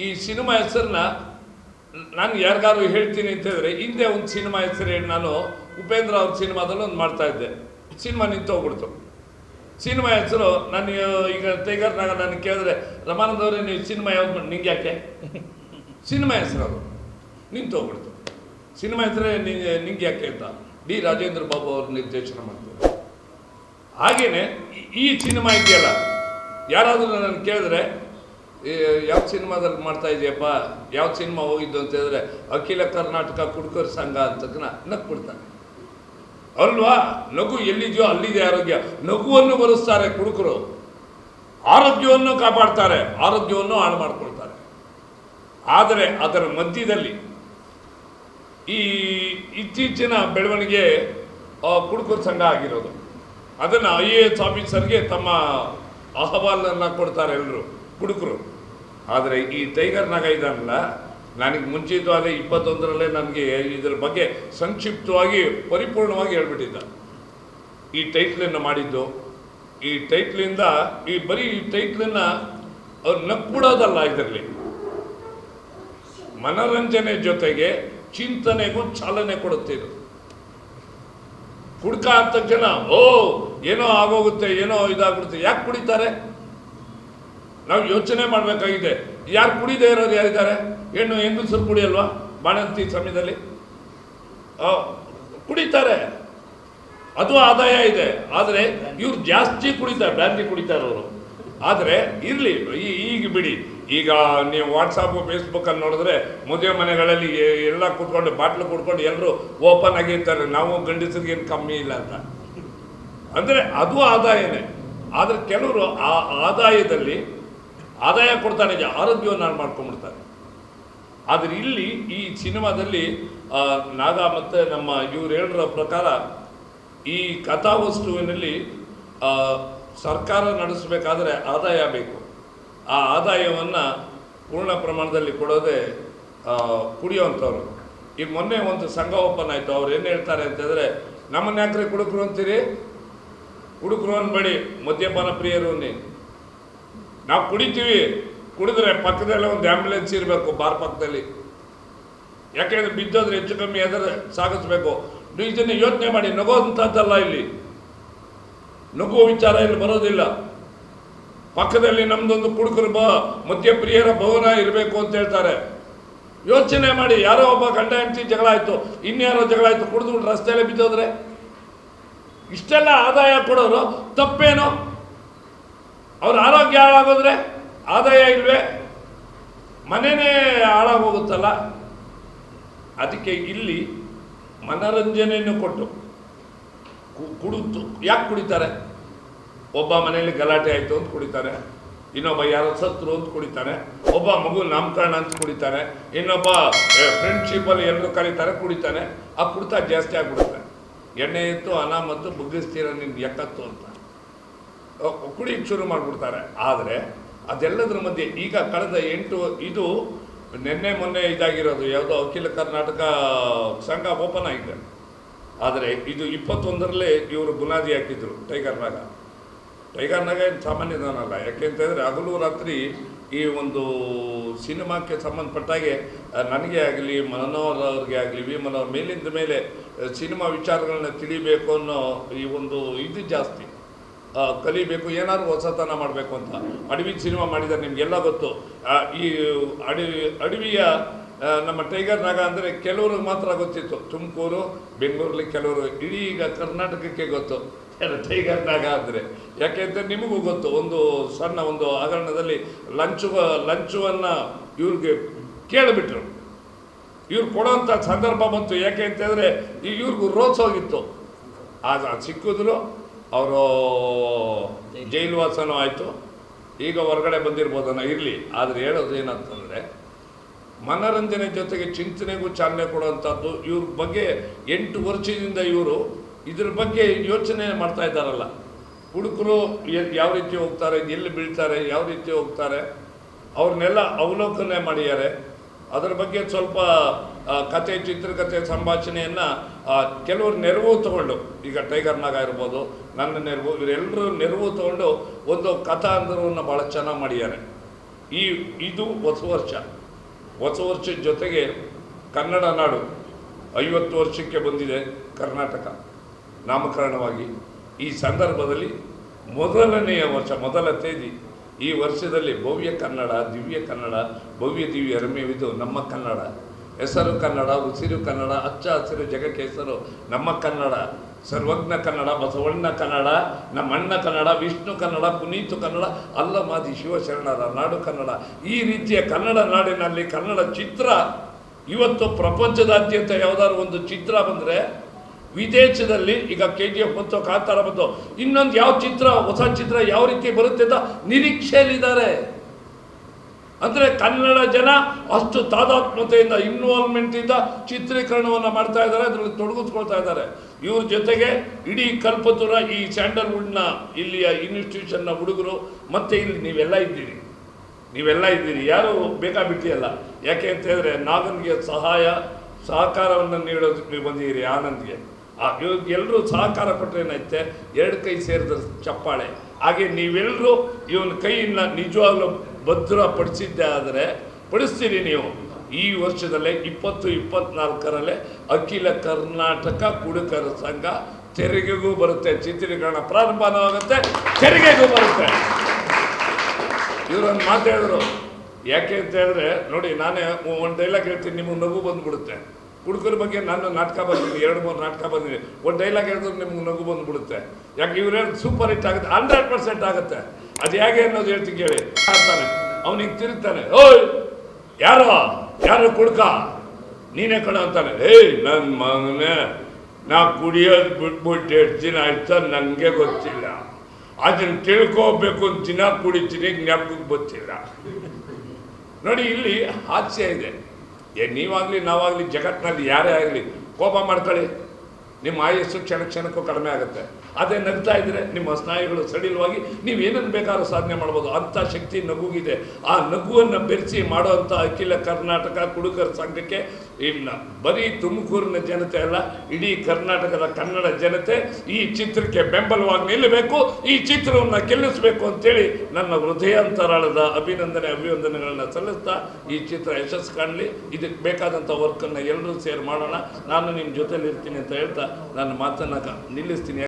ಈ ಸಿನಿಮಾ ಹೆಸರನ್ನ ನಾನು ಯಾರಿಗಾರು ಹೇಳ್ತೀನಿ ಅಂತ ಹೇಳಿದ್ರೆ, ಹಿಂದೆ ಒಂದು ಸಿನಿಮಾ ಹೆಸರು ಹೇಳಿ ನಾನು ಉಪೇಂದ್ರ ಅವ್ರ ಸಿನಿಮಾದಲ್ಲಿ ಒಂದು ಮಾಡ್ತಾ ಇದ್ದೆ. ಸಿನಿಮಾ ನಿಂತು ಹೋಗ್ಬಿಡ್ತು. ಸಿನಿಮಾ ಹೆಸರು ನಾನು ಈಗ ಟೈಗರ್ನಾಗ ನಾನು ಕೇಳಿದ್ರೆ ರಮಾನಂದವರೇ ನೀವು ಸಿನಿಮಾ ಯಾವ್ದು ಮಾಡಿ, ನಿಂಗೆ ಯಾಕೆ? ಸಿನಿಮಾ ಹೆಸರು ಅದು. ನಿಂತು ಹೋಗ್ಬಿಡ್ತು. ಸಿನಿಮಾ ಹೆಸರೇ ನಿಂಗೆ ಯಾಕೆ ಅಂತ. ಡಿ ರಾಜೇಂದ್ರ ಬಾಬು ಅವರು ನಿರ್ದೇಶನ ಮಾಡ್ತಾರೆ ಹಾಗೇನೆ ಈ- ಈ ಸಿನಿಮಾ ಇದೆಯಲ್ಲ, ಯಾರಾದರೂ ನಾನು ಕೇಳಿದ್ರೆ ಯಾವ ಸಿನಿಮಾದಲ್ಲಿ ಮಾಡ್ತಾ ಇದೆಯಪ್ಪ? ಯಾವ ಸಿನಿಮಾ ಹೋಗಿದ್ದು ಅಂತ ಹೇಳಿದ್ರೆ, ಅಖಿಲ ಕರ್ನಾಟಕ ಕುಡುಕರ ಸಂಘ ಅಂತಕ್ಕನ ನಕ್ಬಿಡ್ತಾನೆ ಅಲ್ವಾ? ನಗು ಎಲ್ಲಿದೆಯೋ ಅಲ್ಲಿದೆ ಆರೋಗ್ಯ. ನಗುವನ್ನು ಬರೆಸ್ತಾರೆ ಕುಡುಕರು. ಆರೋಗ್ಯವನ್ನು ಕಾಪಾಡ್ತಾರೆ. ಆರೋಗ್ಯವನ್ನು ಹಾಳು ಮಾಡಿಕೊಳ್ತಾರೆ. ಆದರೆ ಅದರ ಮಧ್ಯದಲ್ಲಿ ಈ ಇತ್ತೀಚಿನ ಬೆಳವಣಿಗೆ ಕುಡುಕರ ಸಂಘ ಆಗಿರೋದು. ಅದನ್ನು ಐ ಎ ಎಸ್ ಆಫೀಸರ್ಗೆ ತಮ್ಮ ಅಹವಾಲನ್ನು ಕೊಡ್ತಾರೆ ಎಲ್ಲರೂ ಕುಡುಕರು ಆದರೆ ಈ ಟೈಗರ್ ನಗ ಇದನ್ನಲ್ಲ ನನಗೆ ಮುಂಚಿತವಾದ ಇಪ್ಪತ್ತೊಂದರಲ್ಲೇ ನನಗೆ ಇದರ ಬಗ್ಗೆ ಸಂಕ್ಷಿಪ್ತವಾಗಿ ಪರಿಪೂರ್ಣವಾಗಿ ಹೇಳ್ಬಿಟ್ಟಿದ್ದ. ಈ ಟೈಟ್ಲನ್ನು ಮಾಡಿದ್ದು, ಈ ಟೈಟ್ಲಿಂದ, ಈ ಬರೀ ಈ ಟೈಟ್ಲನ್ನು ಅವ್ರು ನಕ್ಕೂಡೋದಲ್ಲ ಇದರಲ್ಲಿ. ಮನರಂಜನೆ ಜೊತೆಗೆ ಚಿಂತನೆಗೂ ಚಾಲನೆ ಕೊಡುತ್ತೆ ಕುಡ್ಕ ಅಂತ ಜನ ಓ, ಏನೋ ಆಗೋಗುತ್ತೆ, ಏನೋ ಇದಾಗ್ಬಿಡುತ್ತೆ, ಯಾಕೆ ಕುಡಿತಾರೆ? ನಾವು ಯೋಚನೆ ಮಾಡಬೇಕಾಗಿದೆ. ಯಾರು ಕುಡಿದೇ ಇರೋರು ಯಾರಿದ್ದಾರೆ? ಹೆಣ್ಣು, ಹೆಂಗಸರು ಕುಡಿಯಲ್ವಾ? ಬಾಣಂತಿ ಸಮಯದಲ್ಲಿ? ಕುಡಿತಾರೆ. ಅದು ಆದಾಯ ಇದೆ. ಆದರೆ ಇವ್ರು ಜಾಸ್ತಿ ಕುಡಿತಾರೆ ಬ್ರ್ಯಾಂಡಿ ಕುಡಿತಾರೆ ಅವರು ಆದರೆ ಇರಲಿ ಈಗ ಬಿಡಿ. ಈಗ ನೀವು ವಾಟ್ಸಪ್ಪು ಫೇಸ್ಬುಕ್ಕಲ್ಲಿ ನೋಡಿದ್ರೆ ಮದುವೆ ಮನೆಗಳಲ್ಲಿ ಎಲ್ಲ ಕೂತ್ಕೊಂಡು, ಬಾಟ್ಲು ಕುಡ್ಕೊಂಡು ಎಲ್ಲರೂ ಓಪನ್ ಆಗಿರ್ತಾರೆ ನಾವು ಗಂಡಸರಿಗೆ ಏನು ಕಮ್ಮಿ ಇಲ್ಲ ಅಂತ. ಅಂದರೆ ಅದು ಆದಾಯನೇ. ಆದರೆ ಕೆಲವರು ಆ ಆದಾಯದಲ್ಲಿ ಆದಾಯ ಕೊಡ್ತಾನೆ ಆರೋಗ್ಯವನ್ನು ನಾನು ಮಾಡ್ಕೊಂಡ್ಬಿಡ್ತಾರೆ. ಆದರೆ ಇಲ್ಲಿ ಈ ಸಿನಿಮಾದಲ್ಲಿ ನಾಗ ಮತ್ತು ನಮ್ಮ ಇವ್ರು ಹೇಳಿರೋ ಪ್ರಕಾರ ಈ ಕಥಾವಸ್ತುವಿನಲ್ಲಿ ಸರ್ಕಾರ ನಡೆಸಬೇಕಾದ್ರೆ ಆದಾಯ ಬೇಕು. ಆ ಆದಾಯವನ್ನು ಪೂರ್ಣ ಪ್ರಮಾಣದಲ್ಲಿ ಕೊಡೋದೇ ಕುಡಿಯುವಂಥವ್ರು. ಈಗ ಮೊನ್ನೆ ಒಂದು ಸಂಘ ಓಪನ್ ಆಯಿತು. ಅವ್ರು ಏನು ಹೇಳ್ತಾರೆ ಅಂತಂದರೆ, ನಮ್ಮನ್ನ ಯಾಕ್ರೆ ಕುಡುಕರು ಅಂತೀರಿ? ಕುಡುಕರು ಅನ್ಬೇಡಿ, ಮದ್ಯಪಾನ ಪ್ರಿಯರು ನೀ ನಾವು ಕುಡಿತೀವಿ. ಕುಡಿದ್ರೆ ಪಕ್ಕದಲ್ಲೇ ಒಂದು ಆ್ಯಂಬುಲೆನ್ಸ್ ಇರಬೇಕು, ಬಾರ್ ಪಕ್ಕದಲ್ಲಿ. ಯಾಕೆಂದರೆ ಬಿದ್ದೋದ್ರೆ ಹೆಚ್ಚು ಕಮ್ಮಿ ಆದರೆ ಸಾಗಿಸ್ಬೇಕು. ನೀವು ಇದನ್ನು ಯೋಚನೆ ಮಾಡಿ ನಗೋದಂಥದ್ದಲ್ಲ ಇಲ್ಲಿ. ನಗುವ ವಿಚಾರ ಇಲ್ಲಿ ಬರೋದಿಲ್ಲ. ಪಕ್ಕದಲ್ಲಿ ನಮ್ದೊಂದು ಕುಡುಕರು ಬ, ಮಧ್ಯಪ್ರಿಯರ ಭವನ ಇರಬೇಕು ಅಂತ ಹೇಳ್ತಾರೆ. ಯೋಚನೆ ಮಾಡಿ, ಯಾರೋ ಒಬ್ಬ ಗಂಡ ಹೆಂಡತಿ ಜಗಳ ಆಯಿತು, ಇನ್ಯಾರೋ ಜಗಳ ಆಯಿತು, ಕುಡಿದ್ಬಿಟ್ಟು ರಸ್ತೆಯಲ್ಲೇ ಬಿದ್ದೋದ್ರೆ? ಇಷ್ಟೆಲ್ಲ ಆದಾಯ ಕೊಡೋರು ತಪ್ಪೇನು? ಅವ್ರ ಆರೋಗ್ಯ ಹಾಳಾಗೋದ್ರೆ ಆದಾಯ ಇಲ್ವೇ? ಮನೆಯೇ ಹಾಳಾಗೋಗುತ್ತಲ್ಲ? ಅದಕ್ಕೆ ಇಲ್ಲಿ ಮನರಂಜನೆಯನ್ನು ಕೊಟ್ಟು ಕು- ಕುಡಿದು, ಯಾಕೆ ಕುಡಿತಾರೆ? ಒಬ್ಬ ಮನೆಯಲ್ಲಿ ಗಲಾಟೆ ಆಯಿತು ಅಂತ ಕುಡಿತಾರೆ. ಇನ್ನೊಬ್ಬ ಯಾರೋ ಸತ್ರು ಅಂತ ಕುಡಿತಾನೆ ಒಬ್ಬ ಮಗು ನಾಮಕರಣ ಅಂತ ಕುಡಿತಾರೆ. ಇನ್ನೊಬ್ಬ ಫ್ರೆಂಡ್ಶಿಪ್ಪಲ್ಲಿ ಎಲ್ಲರೂ ಕರೀತಾರೆ ಕುಡಿತಾನೆ ಆ ಕುಡಿತ ಜಾಸ್ತಿ ಆಗ್ಬಿಡುತ್ತೆ. ಎಣ್ಣೆ ಇತ್ತು ಅನ್ನ ಮತ್ತು ಬುಗ್ಗಿಸ್ತೀರ ನಿಮ್ಗೆ ಎಕ್ಕತ್ತು ಅಂತ. ಕುಡಿಯಕ್ಕೆ ಶುರು ಮಾಡಿಬಿಡ್ತಾರೆ. ಆದರೆ ಅದೆಲ್ಲದರ ಮಧ್ಯೆ ಈಗ ಕಳೆದ ಎಂಟು, ಇದು ನಿನ್ನೆ ಮೊನ್ನೆ ಇದಾಗಿರೋದು. ಯಾವುದೋ ಅಖಿಲ ಕರ್ನಾಟಕ ಸಂಘ ಓಪನ್ ಆಗಿದೆ. ಆದರೆ ಇದು ಇಪ್ಪತ್ತೊಂದರಲ್ಲೇ ಇವರು ಬುನಾದಿ ಹಾಕಿದ್ರು ಟೈಗರ್ ನಾಗ. ಟೈಗರ್ ನಾಗ ಏನು ಯಾಕೆ ಯಾಕೆಂತಂದರೆ ಹಗಲು ರಾತ್ರಿ ಈ ಒಂದು ಸಿನಿಮಾಕ್ಕೆ ಸಂಬಂಧಪಟ್ಟಾಗೆ ನನಗೆ ಆಗಲಿ, ಮನೋಹರ್ ಅವ್ರಿಗೆ ಆಗಲಿ ವಿ ಮನೋಹರ್ ಮೇಲಿಂದ ಮೇಲೆ ಸಿನಿಮಾ ವಿಚಾರಗಳನ್ನ ತಿಳಿಬೇಕು ಅನ್ನೋ ಈ ಒಂದು ಇದು ಜಾಸ್ತಿ. ಕಲಿಬೇಕು, ಏನಾದ್ರು ಹೊಸತನ ಮಾಡಬೇಕು ಅಂತ. ಅಡವಿ ಸಿನಿಮಾ ಮಾಡಿದ್ದಾರೆ, ನಿಮಗೆಲ್ಲ ಗೊತ್ತು. ಈ ಅಡವಿ, ಅಡವಿಯ ನಮ್ಮ ಟೈಗರ್ ನಾಗ ಅಂದರೆ ಕೆಲವ್ರಿಗೆ ಮಾತ್ರ ಗೊತ್ತಿತ್ತು. ತುಮಕೂರು, ಬೆಂಗಳೂರಲ್ಲಿ ಕೆಲವರು, ಇಡೀ ಈಗ ಕರ್ನಾಟಕಕ್ಕೆ ಗೊತ್ತು. ಟೈಗರ್ ನಾಗ ಅಂದರೆ ಅಂತ ನಿಮಗೂ ಗೊತ್ತು. ಒಂದು ಸಣ್ಣ ಒಂದು ಹಗರಣದಲ್ಲಿ ಲಂಚು ಲಂಚವನ್ನು ಇವ್ರಿಗೆ ಕೇಳಿಬಿಟ್ರು. ಇವ್ರು ಕೊಡೋಂಥ ಸಂದರ್ಭ ಬಂತು. ಯಾಕೆ ಅಂತಂದರೆ ಈ ಇವ್ರಿಗೂ ರೋಸ್ ಹೋಗಿತ್ತು. ಆಗ ಸಿಕ್ಕಿದ್ರು. ಅವರು ಜೈಲುವಾಸನೂ ಆಯಿತು. ಈಗ ಹೊರಗಡೆ ಬಂದಿರ್ಬೋದನ್ನ ಇರಲಿ. ಆದರೆ ಹೇಳೋದು ಏನಂತಂದರೆ ಮನರಂಜನೆ ಜೊತೆಗೆ ಚಿಂತನೆಗೂ ಚಾಲನೆ ಕೊಡುವಂಥದ್ದು ಇವ್ರ ಬಗ್ಗೆ ಎಂಟು ವರ್ಷದಿಂದ ಇವರು ಇದ್ರ ಬಗ್ಗೆ ಯೋಚನೆ ಮಾಡ್ತಾ ಇದ್ದಾರಲ್ಲ. ಹುಡುಗರು ಎಲ್ಲಿ ಯಾವ ರೀತಿ ಹೋಗ್ತಾರೆ, ಎಲ್ಲಿ ಬೀಳ್ತಾರೆ, ಯಾವ ರೀತಿ ಹೋಗ್ತಾರೆ, ಅವ್ರನ್ನೆಲ್ಲ ಅವಲೋಕನೆ ಮಾಡಿದ್ದಾರೆ. ಅದರ ಬಗ್ಗೆ ಸ್ವಲ್ಪ ಕತೆ ಚಿತ್ರಕಥೆ ಸಂಭಾಷಣೆಯನ್ನು ಕೆಲವರು ನೆರವು ತಗೊಂಡು, ಈಗ ಟೈಗರ್ ನಾಗ ಇರ್ಬೋದು, ನನ್ನ ನೆರವು ಇವರೆಲ್ಲರೂ ನೆರವು ತಗೊಂಡು ಒಂದು ಕಥಾ ಅಂದರವನ್ನು ಭಾಳ ಚೆನ್ನಾಗಿ ಮಾಡಿದ್ದಾರೆ. ಈ, ಇದು ಹೊಸ ವರ್ಷ. ಹೊಸ ವರ್ಷದ ಜೊತೆಗೆ ಕನ್ನಡ ನಾಡು ಐವತ್ತು ವರ್ಷಕ್ಕೆ ಬಂದಿದೆ ಕರ್ನಾಟಕ. ನಾಮಕರಣವಾಗಿ ಈ ಸಂದರ್ಭದಲ್ಲಿ ಮೊದಲನೆಯ ವರ್ಷ, ಮೊದಲ ತೇದಿ ಈ ವರ್ಷದಲ್ಲಿ ಭವ್ಯ ಕನ್ನಡ, ದಿವ್ಯ ಕನ್ನಡ, ಭವ್ಯ ದಿವ್ಯ ರಮ್ಯವಿದ್ದು ನಮ್ಮ ಕನ್ನಡ. ಹೆಸರು ಕನ್ನಡ, ಉಸಿರು ಕನ್ನಡ ಹಚ್ಚ ಹಸಿರು ಜಗಕ್ಕೆ ಹೆಸರು ನಮ್ಮ ಕನ್ನಡ. ಸರ್ವಜ್ಞ ಕನ್ನಡ, ಬಸವಣ್ಣ ಕನ್ನಡ, ನಮ್ಮಣ್ಣ ಕನ್ನಡ, ವಿಷ್ಣು ಕನ್ನಡ, ಪುನೀತು ಕನ್ನಡ, ಅಲ್ಲಮಾದಿ ಶಿವಶರಣರ ನಾಡು ಕನ್ನಡ. ಈ ರೀತಿಯ ಕನ್ನಡ ನಾಡಿನಲ್ಲಿ ಕನ್ನಡ ಚಿತ್ರ, ಇವತ್ತು ಪ್ರಪಂಚದಾದ್ಯಂತ ಯಾವುದಾದ್ರು ಒಂದು ಚಿತ್ರ ಬಂದರೆ ವಿದೇಶದಲ್ಲಿ ಈಗ ಕೆ ಜಿ ಎಫ್ ಬಂತು, ಕಾಂತಾರ ಬಂತು. ಇನ್ನೊಂದು ಯಾವ ಚಿತ್ರ, ಹೊಸ ಚಿತ್ರ ಯಾವ ರೀತಿ ಬರುತ್ತೆ ಅಂತ ನಿರೀಕ್ಷೆಯಲ್ಲಿದ್ದಾರೆ. ಅಂದರೆ ಕನ್ನಡ ಜನ ಅಷ್ಟು ತಾದಾತ್ಮತೆಯಿಂದ ಇನ್ವಾಲ್ವ್ಮೆಂಟಿಂದ ಚಿತ್ರೀಕರಣವನ್ನು ಮಾಡ್ತಾ ಇದ್ದಾರೆ, ಅದರಲ್ಲಿ ತೊಡಗಿಸ್ಕೊಳ್ತಾ ಇದ್ದಾರೆ. ಇವ್ರ ಜೊತೆಗೆ ಇಡೀ ಕಲ್ಪತುರ, ಈ ಸ್ಯಾಂಡಲ್ವುಡ್ನ ಇಲ್ಲಿಯ ಇನ್ಸ್ಟಿಟ್ಯೂಷನ್ನ ಹುಡುಗರು, ಮತ್ತೆ ಇಲ್ಲಿ ನೀವೆಲ್ಲ ಇದ್ದೀರಿ. ನೀವೆಲ್ಲ ಇದ್ದೀರಿ. ಯಾರು ಬೇಕಾಬಿಟ್ಟಿಯಲ್ಲ ಯಾಕೆ ಅಂತ ಹೇಳಿದ್ರೆ, ನಾಗನ್ಗೆ ಸಹಾಯ, ಸಹಕಾರವನ್ನು ನೀಡೋದಕ್ಕೆ ನೀವು ಬಂದಿದ್ದೀರಿ ಆನಂದ್ಗೆ. ಆ ಎಲ್ಲರೂ ಸಹಕಾರ ಕೊಟ್ಟರೆ ಏನಾಯ್ತೆ? ಎರಡು ಕೈ ಸೇರಿದ ಚಪ್ಪಾಳೆ. ಹಾಗೆ ನೀವೆಲ್ಲರೂ ಇವನ ಕೈಯಿಂದ ನಿಜವಾಗ್ಲೂ ಭದ್ರಪಡಿಸಿದ್ದೆ ಆದರೆ ಪಡಿಸ್ತೀರಿ ನೀವು. ಈ ವರ್ಷದಲ್ಲೇ ಇಪ್ಪತ್ತು, ಇಪ್ಪತ್ನಾಲ್ಕರಲ್ಲೇ ಅಖಿಲ ಕರ್ನಾಟಕ ಕುಡುಕರ ಸಂಘ ತೆರಿಗೆಗೂ ಬರುತ್ತೆ. ಚಿತ್ರೀಕರಣ ಪ್ರಾರಂಭನೂ ಆಗುತ್ತೆ ತೆರಿಗೆಗೂ ಬರುತ್ತೆ. ಇವರೊಂದು ಮಾತಾಡಿದ್ರು ಯಾಕೆ ಅಂತ ಹೇಳಿದ್ರೆ, ನೋಡಿ, ನಾನೇ ಒಂದು ಡೈಲಾಗ್ ಹೇಳ್ತೀನಿ, ನಿಮಗೆ ನಗು ಬಂದ್ಬಿಡುತ್ತೆ. ಕುಡುಕರ ಬಗ್ಗೆ ನಾನು ನಾಟಕ ಬಂದಿದ್ದೀನಿ ಎರಡು ಮೂರು ನಾಟಕ ಬಂದಿದ್ದೀನಿ ಒಂದು ಡೈಲಾಗ್ ಹೇಳಿದ್ರೆ ನಿಮ್ಗೆ ನಗು ಬಂದುಬಿಡುತ್ತೆ ಯಾಕೆ ಇವ್ರು ಹೇಳಿ ಸೂಪರ್ ಹಿಟ್ ಆಗುತ್ತೆ ಹಂಡ್ರೆಡ್ ಪರ್ಸೆಂಟ್ ಆಗುತ್ತೆ. ಅದು ಹೇಗೆ ಅನ್ನೋದು ಹೇಳ್ತೀನಿ ಕೇಳಿ. ಅಂತಾನೆ. ಅವನಿಗೆ ತಿರುಗ್ತಾನೆ, ಓಯ್, ಯಾರೋ? ಯಾರು ಕುಡ್ಕ? ನೀನೇ ಕಣ ಅಂತಾನೆ. ಏಯ್ ನನ್ನ ಮಗನೇ, ನಾ ಕುಡಿಯೋದು ಬಿಟ್ಬಿಟ್ಟು ಎಷ್ಟು ದಿನ ಆಯ್ತಾ ನನಗೆ ಗೊತ್ತಿಲ್ಲ. ಅದನ್ನು ತಿಳ್ಕೋಬೇಕು ಅಂತ ದಿನ ಕುಡಿತೀನಿ, ಜ್ಞಾಪಕಕ್ಕೆ ಗೊತ್ತಿಲ್ಲ ನೋಡಿ, ಇಲ್ಲಿ ಹಾಸ್ಯ ಇದೆ. ಏ ನೀವಾಗಲಿ ನಾವಾಗಲಿ ಜಗತ್ತಿನಲ್ಲಿ ಯಾರೇ ಆಗಲಿ ಕೋಪ ಮಾಡ್ಕೊಳ್ಳಿ. ನಿಮ್ಮ ಆಯಸ್ಸು ಕ್ಷಣ ಕ್ಷಣಕ್ಕೂ ಕಡಿಮೆ ಆಗುತ್ತೆ. ಅದೇ ನಗ್ತಾ ಇದ್ದರೆ ನಿಮ್ಮ ಸ್ನಾಯುಗಳು ಸಡಿಲವಾಗಿ ನೀವು ಏನನ್ನು ಬೇಕಾದ್ರೂ ಸಾಧನೆ ಮಾಡ್ಬೋದು. ಅಂಥ ಶಕ್ತಿ ನಗುಗಿದೆ ಆ ನಗುವನ್ನು ಬೆರೆಸಿ ಮಾಡುವಂಥ ಅಖಿಲ ಕರ್ನಾಟಕ ಕುಡುಕರ ಸಂಘಕ್ಕೆ ಇನ್ನು ಬರೀ ತುಮಕೂರಿನ ಜನತೆ ಅಲ್ಲ, ಇಡೀ ಕರ್ನಾಟಕದ ಕನ್ನಡ ಜನತೆ ಈ ಚಿತ್ರಕ್ಕೆ ಬೆಂಬಲವಾಗಿ ನಿಲ್ಲಬೇಕು, ಈ ಚಿತ್ರವನ್ನು ಗೆಲ್ಲಿಸಬೇಕು ಅಂತೇಳಿ ನನ್ನ ಹೃದಯಾಂತರಾಳದ ಅಭಿನಂದನೆ ಅಭಿನಂದನೆಗಳನ್ನು ಸಲ್ಲಿಸ್ತಾ ಈ ಚಿತ್ರ ಯಶಸ್ಸು ಕಾಣಲಿ. ಇದಕ್ಕೆ ಬೇಕಾದಂಥ ವರ್ಕನ್ನು ಎಲ್ಲರೂ ಸೇರ್ ಮಾಡೋಣ. ನಾನು ನಿಮ್ಮ ಜೊತೆಲಿರ್ತೀನಿ ಅಂತ ಹೇಳ್ತಾ ನನ್ನ ಮಾತನ್ನು ನಿಲ್ಲಿಸ್ತೀನಿ.